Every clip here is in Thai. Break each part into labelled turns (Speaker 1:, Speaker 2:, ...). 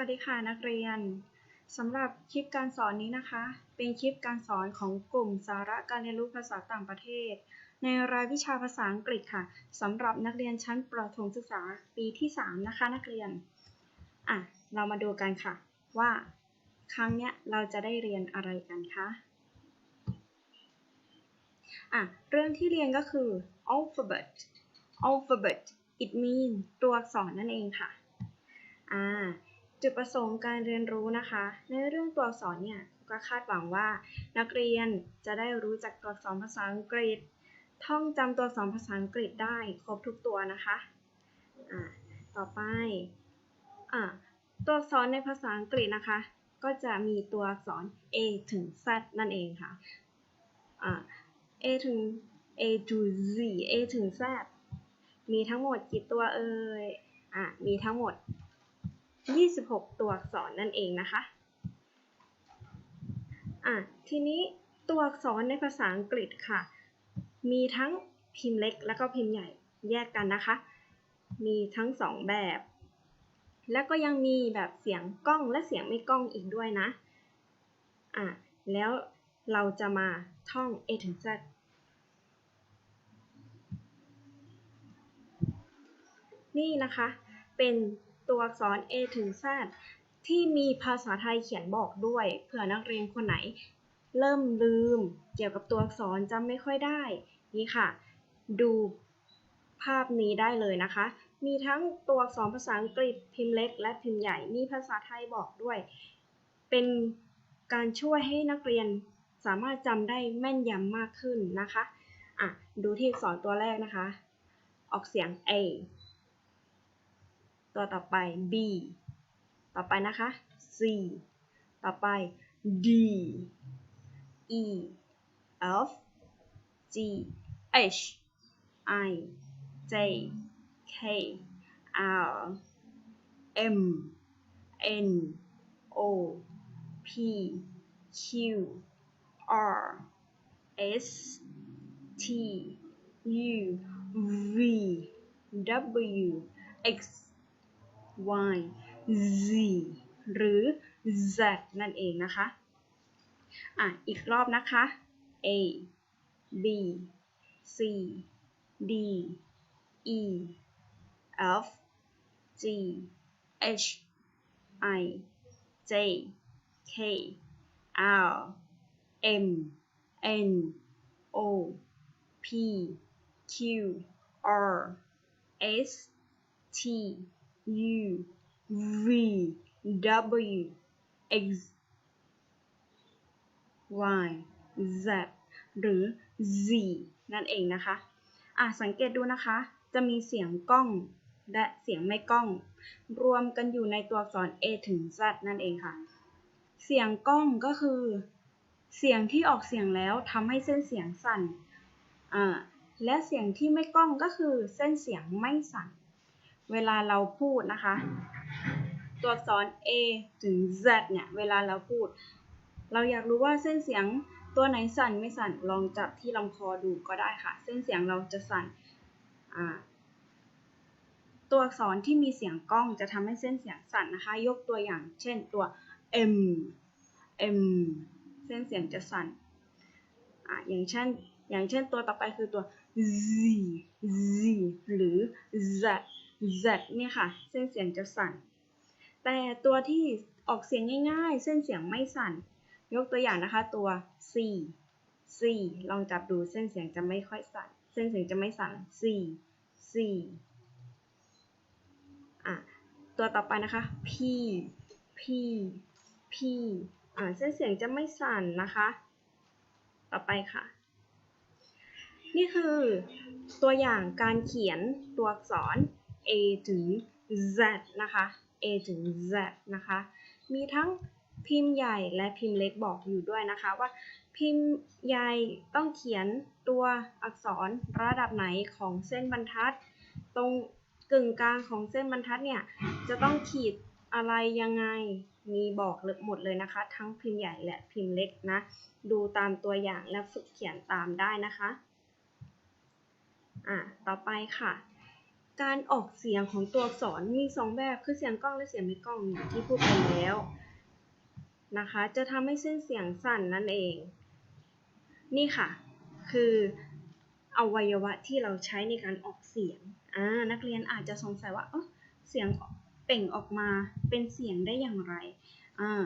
Speaker 1: วัสดีค่ะนักเรียนสำหรับคลิปการสอนนี้นะคะ เป็นคลิปการสอนของกลุ่มสาระการเรียนรู้ภาษาต่างประเทศ ในรายวิชาภาษาอังกฤษค่ะสำหรับนักเรียนชั้นประถมศึกษาปีที่ 3 นะคะ นักเรียนอะเรามาดูกันค่ะ ว่า ครั้งเนี้ยเราจะได้เรียนอะไรกันคะอะเรื่องที่เรียนก็คือ alphabet alphabet it mean ตัวอักษรนั่นเองค่ะอ่า จุดประสงค์การเรียนรู้นะคะ ในเรื่องตัวอักษรเนี่ยก็คาดหวังว่า นักเรียนจะได้รู้จักตัวอักษรภาษาอังกฤษ ท่องจำตัวอักษรภาษาอังกฤษได้ครบทุกตัวนะคะอ่าต่อไปอ่าตัวอักษรในภาษาอังกฤษนะคะ ก็จะมีตัวอักษร A ถึง Z นั่นเองค่ะอ่า A ถึง A to Z A ถึง Z มีทั้งหมดกี่ตัวเอ่ยอะมีทั้งหมด 26 ตัวอักษรนั่นเองนะคะอะทีนี้ตัวอักษรในภาษาอังกฤษค่ะ มีทั้งพิมพ์เล็กและก็พิมพ์ใหญ่แยกกันนะคะ มีทั้งสองแบบ แล้วก็ยังมีแบบเสียงกล้องและเสียงไม่กล้องอีกด้วยนะอะแล้วเราจะมาท่อง A ถึง Z นี่นะคะ เป็น ตัวอักษร A ถึง Z ที่มีภาษาไทยเขียนบอกด้วย เผื่อนักเรียนคนไหน เริ่มลืมเกี่ยวกับตัวอักษรจำไม่ค่อยได้ นี่ค่ะ ดูภาพนี้ได้เลยนะคะ มีทั้งตัวอักษรภาษาอังกฤษพิมพ์เล็ก และพิมพ์ใหญ่ มีภาษาไทยบอกด้วย เป็นการช่วยให้นักเรียนสามารถจำได้แม่นยำมากขึ้นนะคะ อะ ดูที่อักษรตัวแรกนะคะ ออกเสียง A ตัวต่อไป B ต่อไปนะคะ C ต่อไป D E F G H I J K L M N O P Q R S T U V W X y z หรือ z นั่นเองนะคะ อะ อีกรอบนะคะ a b c d e f g h i j k l m n o p q r s t U V W X Y Z หรือ Z นั่นเองนะคะ อะสังเกตดูนะคะ จะมีเสียงกล้องและเสียงไม่กล้อง รวมกันอยู่ในตัวอักษร A ถึง Z นั่นเองค่ะ เสียงกล้องก็คือ เสียงที่ออกเสียงแล้วทำให้เส้นเสียงสั่น อ่า และเสียงที่ไม่กล้องก็คือเส้นเสียงไม่สั่น เวลาเราพูดนะคะ ตัวอักษร A ถึง Z เนี่ย เวลาเราพูด เราอยากรู้ว่าเส้นเสียงตัวไหนสั่นไม่สั่น ลองจับที่ลำคอดูก็ได้ค่ะ เส้นเสียงเราจะสั่น ตัวอักษรที่มีเสียงก้องจะทำให้เส้นเสียงสั่นนะคะ ยกตัวอย่าง เช่นตัว M M เส้นเสียงจะสั่นออย่างเช่น อย่างเช่นตัวต่อไปคือตัว Z Z หรือ Z Z เนี่ยค่ะ เส้นเสียงจะสั่น แต่ตัวที่ออกเสียงง่าย ๆ เส้นเสียงไม่สั่น ยกตัวอย่างนะคะตัว C C ลองจับดูเส้นเสียงจะไม่ค่อยสั่น เส้นเสียงจะไม่สั่น C C อะ ตัวต่อไปนะคะ P P P อ่าเส้นเสียงจะไม่สั่นนะคะ ต่อไปค่ะ นี่คือตัวอย่างการเขียนตัวอักษร A ถึง Z นะคะ A ถึง Z นะคะ มีทั้งพิมพ์ใหญ่และพิมพ์เล็กบอกอยู่ด้วยนะคะว่าพิมพ์ใหญ่ต้องเขียนตัวอักษรระดับไหนของเส้นบรรทัด ตรงกึ่งกลางของเส้นบรรทัดเนี่ยจะต้องขีดอะไรยังไงมีบอกหมดเลยนะคะ ทั้งพิมพ์ใหญ่และพิมพ์เล็กนะ ดูตามตัวอย่างและฝึกเขียนตามได้นะคะอะต่อไปค่ะ การออกเสียงของตัวอักษรมีสองแบบคือเสียงกล้องและเสียงไม่กล้องที่พูดไปแล้วนะคะ จะทำให้เส้นเสียงสั่นนั่นเอง นี่ค่ะ คืออวัยวะที่เราใช้ในการออกเสียงอ่านักเรียนอาจจะสงสัยว่าเออเสียงเป่งออกมาเป็นเสียงได้อย่างไรอ่า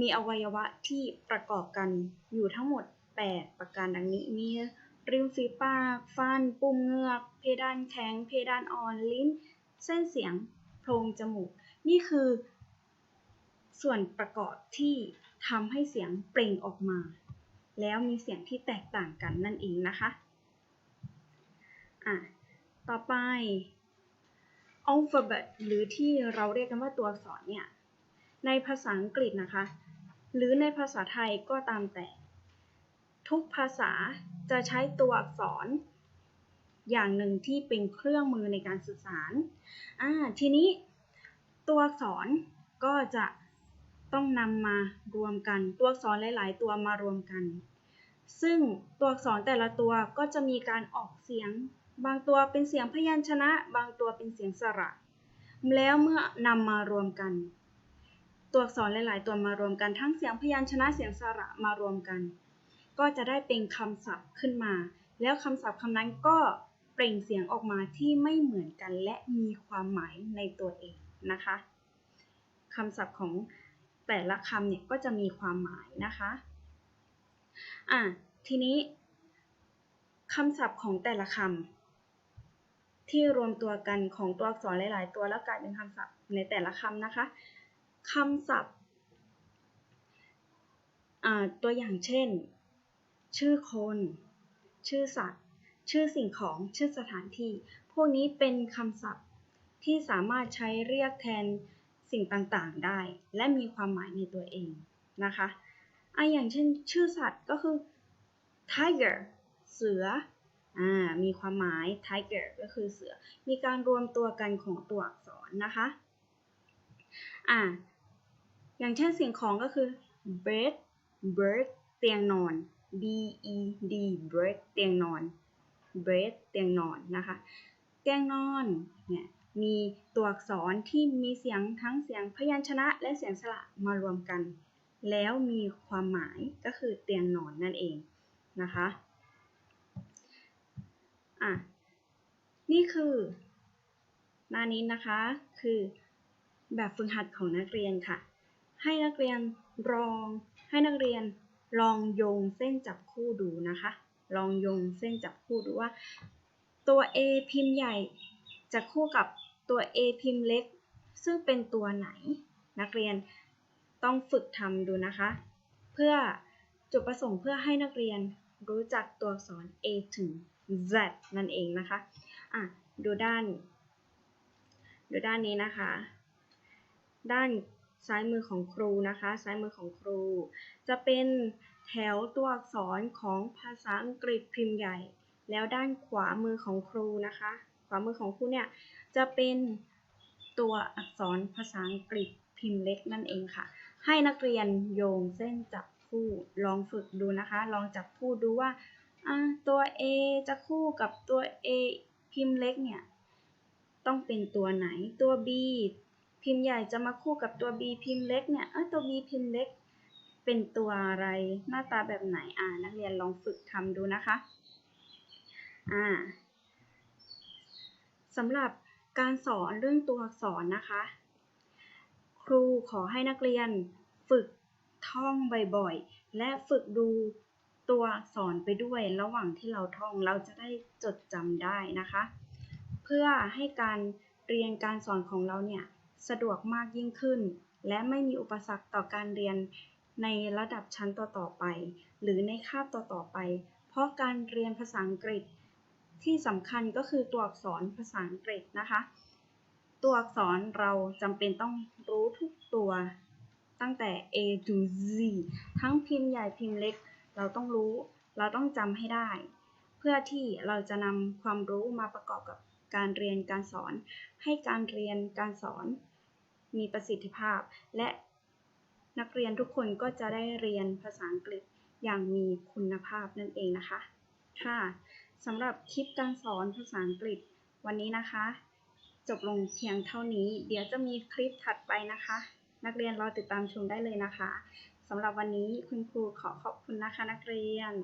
Speaker 1: มีอวัยวะที่ประกอบกันอยู่ทั้งหมด 8 ประการดังนี้มี ริมฝีปาก ฟัน ปุ่มเงือก เพดานแข็ง เพดานอ่อน ลิ้น เส้นเสียง โพรงจมูก นี่คือ ส่วนประกอบที่ทำให้เสียงเปล่งออกมา แล้วมีเสียงที่แตกต่างกันนั่นเองนะคะอะต่อไป alphabet หรือที่เราเรียกกันว่าตัวอักษรเนี่ย ในภาษาอังกฤษนะคะ หรือในภาษาไทยก็ตามแต่ ทุกภาษาจะใช้ตัวอักษร อย่างหนึ่งที่เป็นเครื่องมือในการสื่อสารอ่าทีนี้ตัวอักษรก็จะต้องนำมารวมกัน ตัวอักษรหลาย ๆ ตัวมารวมกัน ซึ่งตัวอักษรแต่ละตัวก็จะมีการออกเสียง บางตัวเป็นเสียงพยัญชนะ บางตัวเป็นเสียงสระ แล้วเมื่อนำมารวมกัน ตัวอักษรหลาย ๆ ตัวมารวมกัน ทั้งเสียงพยัญชนะเสียงสระมารวมกัน ก็จะได้เป็นคำศัพท์ขึ้นมา แล้วคำศัพท์คำนั้นก็เปล่งเสียงออกมาที่ไม่เหมือนกันและมีความหมายในตัวเองนะคะคำศัพท์ของแต่ละคำเนี่ยก็จะมีความหมายนะคะอะทีนี้คำศัพท์ของแต่ละคำที่รวมตัวกันของตัวอักษรหลาย ๆ ตัวแล้วกลายเป็นคำศัพท์ในแต่ละคำนะคะคำศัพท์ตัวอย่างเช่น ชื่อคน ชื่อสัตว์ ชื่อสิ่งของ ชื่อสถานที่ พวกนี้เป็นคำศัพท์ที่สามารถใช้เรียกแทนสิ่งต่างๆได้ และมีความหมายในตัวเองนะคะอะอย่างเช่นชื่อสัตว์ก็คือ tiger เสืออ่ามีความหมาย tiger ก็คือเสือ มีการรวมตัวกันของตัวอักษรนะคะอ่าอย่างเช่นสิ่งของก็คือ bed bird เตียงนอน b e d bed เตียงนอน bed เตียงนอนนะคะ เตียงนอนเนี่ยมีตัวอักษรที่มีเสียงทั้งเสียงพยัญชนะและเสียงสระมารวมกัน แล้วมีความหมายก็คือเตียงนอนนั่นเองนะคะอะนี่คือหน้านี้นะคะคือแบบฝึกหัดของนักเรียนค่ะ ให้นักเรียนลอง ให้นักเรียน ลองโยงเส้นจับคู่ดูนะคะ ลองโยงเส้นจับคู่ดูว่า ตัว A พิมพ์ใหญ่จะคู่กับตัว A พิมพ์เล็ก ซึ่งเป็นตัวไหน นักเรียนต้องฝึกทำดูนะคะ เพื่อจุดประสงค์เพื่อให้นักเรียนรู้จักตัวอักษร A ถึง Z นั่นเองนะคะอะดูด้าน ดูด้านนี้นะคะ ด้าน ซ้ายมือของครูนะคะ ซ้ายมือของครู จะเป็นแถวตัวอักษรของภาษาอังกฤษพิมพ์ใหญ่ แล้วด้านขวามือของครูนะคะ ขวามือของครูเนี่ยจะเป็นตัวอักษรภาษาอังกฤษพิมพ์เล็กนั่นเองค่ะ ให้นักเรียนโยงเส้นจับคู่ลองฝึกดูนะคะ ลองจับคู่ดูว่าตัว A จะคู่กับตัว A พิมพ์เล็กเนี่ย ต้องเป็นตัวไหนตัว B พิมพ์ใหญ่จะมาคู่กับตัว B พิมพ์เล็กเนี่ยเออตัว B พิมพ์เล็ก เป็นตัวอะไรหน้าตาแบบไหนอ่านักเรียนลองฝึกทำดูนะคะอ่าสำหรับการสอนเรื่องตัวอักษรนะคะ ครูขอให้นักเรียนฝึกท่องบ่อยๆ และฝึกดูตัวอักษรไปด้วยระหว่างที่เราท่องเราจะได้จดจำได้นะคะ เพื่อให้การเรียนการสอนของเราเนี่ย สะดวกมากยิ่งขึ้น และไม่มีอุปสรรคต่อการเรียนในระดับชั้นต่อๆไป หรือในคาบต่อๆไป เพราะการเรียนภาษาอังกฤษ ที่สำคัญก็คือตัวอักษรภาษาอังกฤษนะคะ ตัวอักษรเราจำเป็นต้องรู้ทุกตัวตั้งแต่ A to Z ทั้งพิมพ์ใหญ่พิมพ์เล็ก เราต้องรู้ เราต้องจำให้ได้ เพื่อที่เราจะนำความรู้มาประกอบกับการเรียนการสอน ให้การเรียนการสอน มีประสิทธิภาพ และนักเรียนทุกคนก็จะได้เรียนภาษาอังกฤษอย่างมีคุณภาพนั่นเองนะคะ ค่ะสำหรับคลิปการสอนภาษาอังกฤษวันนี้นะคะ จบลงเพียงเท่านี้ เดี๋ยวจะมีคลิปถัดไปนะคะ นักเรียนรอติดตามชมได้เลยนะคะสำหรับวันนี้คุณครูขอขอบคุณนะคะนักเรียน